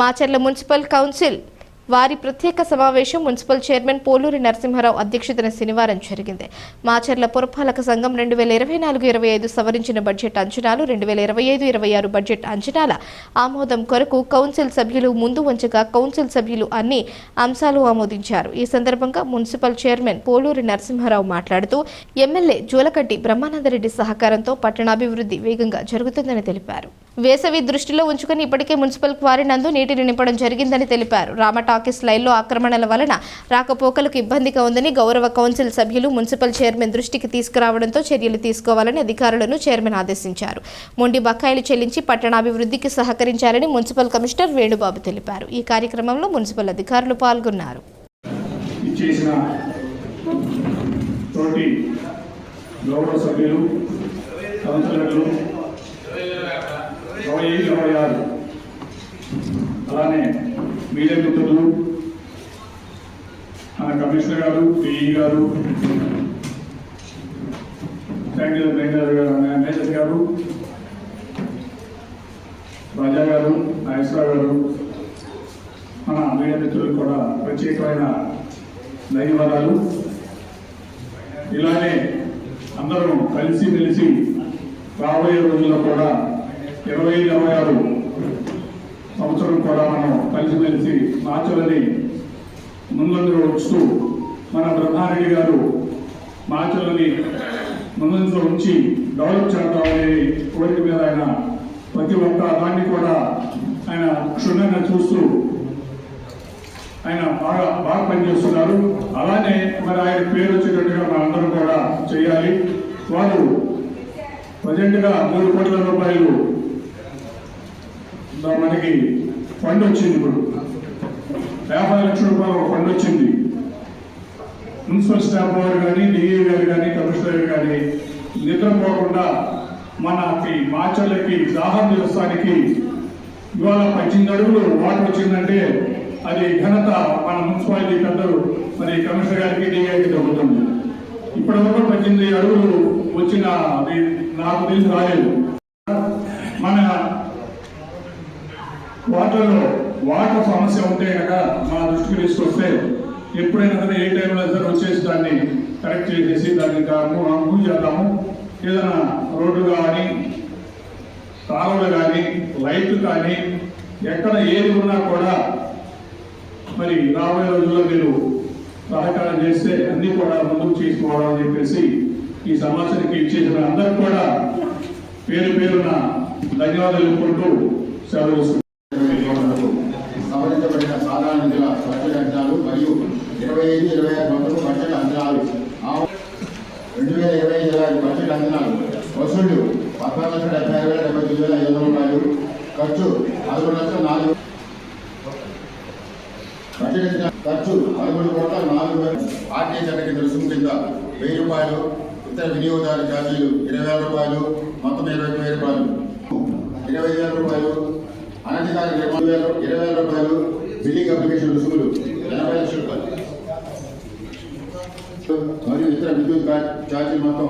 Macherla municipal council. వారి ప్రత్యేక సమావేశం మున్సిపల్ చైర్మన్ పోలూరి నరసింహారావు అధ్యక్షతన శనివారం జరిగింది. మాచర్ల పురపాలక సంఘం రెండు వేల ఇరవై నాలుగు ఇరవై ఐదు సవరించిన బడ్జెట్ అంచనాలు రెండు వేల ఇరవై ఐదు ఇరవై ఆరు బడ్జెట్ అంచనాల ఆమోదం కొరకు కౌన్సిల్ సభ్యులు ముందు వంచగా కౌన్సిల్ సభ్యులు అన్ని అంశాలు ఆమోదించారు. ఈ సందర్భంగా మున్సిపల్ చైర్మన్ పోలూరి నరసింహారావు మాట్లాడుతూ ఎమ్మెల్యే జూలకట్టి బ్రహ్మానందరెడ్డి సహకారంతో పట్టణాభివృద్ధి వేగంగా జరుగుతుందని తెలిపారు. వేసవి దృష్టిలో ఉంచుకుని ఇప్పటికే మున్సిపల్ క్వారీ నందు నీటిని నింపడం జరిగిందని తెలిపారు. రామ టాకీస్ లైన్లో ఆక్రమణల వలన రాకపోకలకు ఇబ్బందిగా ఉందని గౌరవ కౌన్సిల్ సభ్యులు మున్సిపల్ చైర్మన్ దృష్టికి తీసుకురావడంతో చర్యలు తీసుకోవాలని అధికారులను చైర్మన్ ఆదేశించారు. మొండి బకాయిలు చెల్లించి పట్టణాభివృద్ధికి సహకరించాలని మున్సిపల్ కమిషనర్ వేణుబాబు తెలిపారు. ఈ కార్యక్రమంలో మున్సిపల్ అధికారులు పాల్గొన్నారు. గౌరవ సభ్యులు కౌన్సిలర్లు ఇరవై ఐదు ఇరవై ఆరు అలానే మీడియా మిత్రులు మన కమిషనర్ గారు పిఈ గారు థ్యాంక్ యూ మేనేజర్ గారు మేనేజర్ గారు రాజా గారు నాగేశ్వర గారు మన మీడియా మిత్రులకు కూడా ప్రత్యేకమైన ధన్యవాదాలు. ఇలానే అందరం కలిసి మెలిసి రాబోయే రోజుల్లో కూడా ఇరవై ఇరవై ఆరు కలిసి మాచలని ముందంజలో ఉంచుతూ మన ప్రధాని గారు మాచలని ముందంజలో ఉంచి డెవలప్ చేద్దామనే కోరిక మీద ఆయన ప్రతి ఒక్క దాన్ని కూడా ఆయన క్షుణ్ణంగా చూస్తూ ఆయన బాగా బాగా పనిచేస్తున్నారు. అలానే మరి ఆయన పేరు వచ్చేటట్టుగా మనందరం కూడా చేయాలి. వారు ప్రజెంట్గా మూడు కోట్ల రూపాయలు మనకి ఫండ్ వచ్చింది ఇప్పుడు. యాభై లక్షల రూపాయలు ఫండ్ వచ్చింది. మున్సిపల్ స్టాఫ్ వారు కానీ డిఏ గారు కానీ కమిషనర్ గారు కానీ నిద్రపోకుండా మనకి మాచర్లకి దాహం చేస్తానికి ఇవాళ పద్దెనిమిది అడుగులు వాటర్ వచ్చిందంటే అది ఘనత మన మున్సిపాలిటీ పెద్దలు మరి కమిషనర్ గారికి డిఏకి దొరుకుతుంది ఇప్పటివరకు పద్దెనిమిది అడుగులు వచ్చిన నాకు తెలిసి రాలేదు. మన వాటర్ సమస్య ఉంటే కనుక మా దృష్టికి తీసుకొస్తే ఎప్పుడైనా సరే ఏ టైంలో సరే వచ్చేసి దాన్ని కరెక్ట్ చేసేసి దాన్ని ఇంకా మూవ్ చేద్దాము. ఏదైనా రోడ్డు కానీ కాలువలు కానీ లైట్లు కానీ ఎక్కడ ఏది ఉన్నా కూడా మరి రాబోయే రోజుల్లో మీరు సహకారం చేస్తే అన్ని కూడా ముందుకు చేసుకోవాలని చెప్పేసి ఈ సమాచారానికి ఇచ్చేసిన అందరికి కూడా పేరు పేరున ధన్యవాదాలు చెప్పుకుంటూ సెలవు ఐదు ఇరవై ఆరు మొత్తం బడ్జెట్ అంచనాలు. రెండు వేల ఇరవై ఐదు ఇరవై ఆరు బడ్జెట్ అంచనాలు. వసూళ్ళు పద్నాలుగు లక్షల డెబ్బై ఆరు వేల డెబ్బై తొమ్మిది వేల ఐదు వందల రూపాయలు. ఖర్చు పదకొండు లక్షల నాలుగు బడ్జెట్ ఖర్చు పదకొండు కోట్ల నాలుగు వేల ఆర్టీఏ చట్ట కింద రుసుము కింద వెయ్యి రూపాయలు. ఇతర వినియోగదారు ఛార్జీలు ఇరవై వేల రూపాయలు. మొత్తం ఇరవై వేల రూపాయలు. ఇరవై వేల రూపాయలు. అనధికారిక ఇరవై వేల ఇరవై వేల రూపాయలు. బిల్లింగ్ అప్లికేషన్ రుసుములు ఎనభై లక్షల రూపాయలు. మరియు ఇతర విద్యుత్ ఛార్జీలు మొత్తం